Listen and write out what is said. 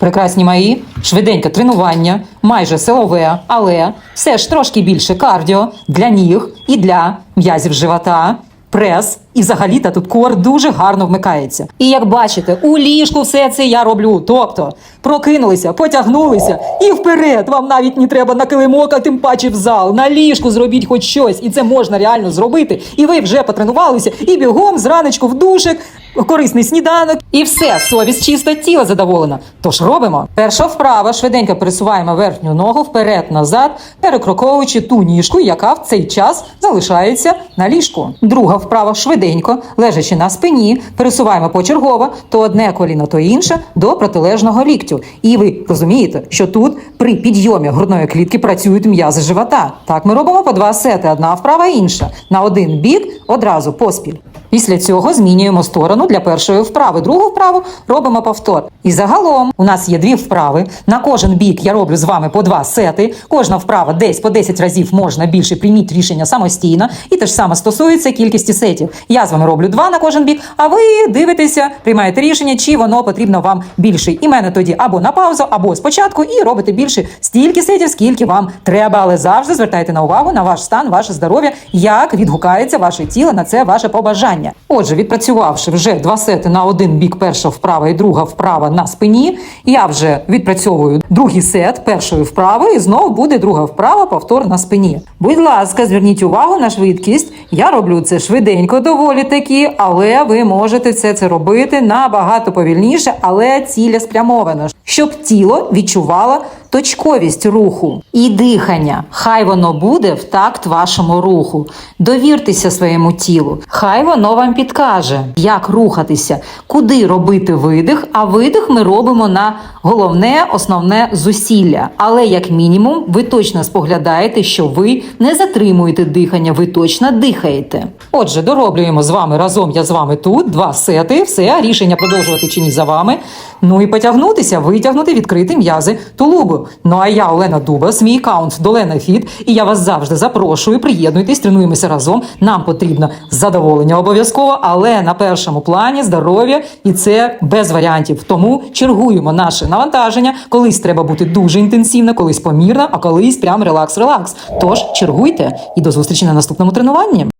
Прекрасні мої, швиденьке тренування, майже силове, але все ж трошки більше кардіо для ніг і для м'язів живота, прес. І взагалі та тут кор дуже гарно вмикається. І як бачите, у ліжку все це я роблю. Тобто прокинулися, потягнулися і вперед. Вам навіть не треба на килимок, а тим паче в зал. На ліжку зробіть хоч щось, і це можна реально зробити. І ви вже потренувалися, і бігом зранечку в душик, корисний сніданок, і все, совість чиста, тіло задоволено. Тож робимо. Перша вправа, швиденько пересуваємо верхню ногу вперед-назад, перекроковуючи ту ніжку, яка в цей час залишається на ліжку. Друга вправа швиденько, лежачи на спині, пересуваємо почергово то одне коліно, то інше до протилежного ліктю. І ви розумієте, що тут при підйомі грудної клітки працюють м'язи живота. Так ми робимо по два сети: одна вправа, інша. На один бік одразу поспіль. Після цього змінюємо сторону для першої вправи. Другу вправу робимо повтор. І загалом у нас є дві вправи. На кожен бік я роблю з вами по два сети. Кожна вправа десь по 10 разів можна більше прийміть рішення самостійно. І те ж саме стосується кількості сетів. Я з вами роблю два на кожен бік, а ви дивитеся, приймаєте рішення, чи воно потрібно вам більше. І мене тоді або на паузу, або спочатку, і робите більше стільки сетів, скільки вам треба. Але завжди звертайте на увагу на ваш стан, ваше здоров'я, як відгукається ваше тіло на це ваше побажання. Отже, відпрацювавши вже два сети на один бік, перша вправа і друга вправа на спині, я вже відпрацьовую другий сет першої вправи, і знову буде друга вправа, повтор на спині. Будь ласка, зверніть увагу на швидкість. Я роблю це швиденько, доволі таки, але ви можете все це робити набагато повільніше, але цілеспрямовано, щоб тіло відчувало точковість руху і дихання. Хай воно буде в такт вашому руху. Довіртеся своєму тілу. Хай воно вам підкаже, як рухатися, куди робити видих. А видих ми робимо на головне, основне зусилля. Але як мінімум, ви точно споглядаєте, що ви не затримуєте дихання, ви точно дихаєте. Отже, дороблюємо з вами разом. Я з вами тут. Два сети. Все рішення продовжувати чи ні за вами. Ну і потягнутися, витягнути відкрити м'язи тулубу. Ну а я Олена Дубас, мій аккаунт Долена Фіт, і я вас завжди запрошую. Приєднуйтесь, тренуємося разом. Нам потрібно задоволення обов'язково, але на першому плані здоров'я, і це без варіантів. Тому чергуємо наше навантаження. Колись треба бути дуже інтенсивно, колись помірно, а колись прям релакс-релакс. Тож чергуйте і до зустрічі на наступному тренуванні.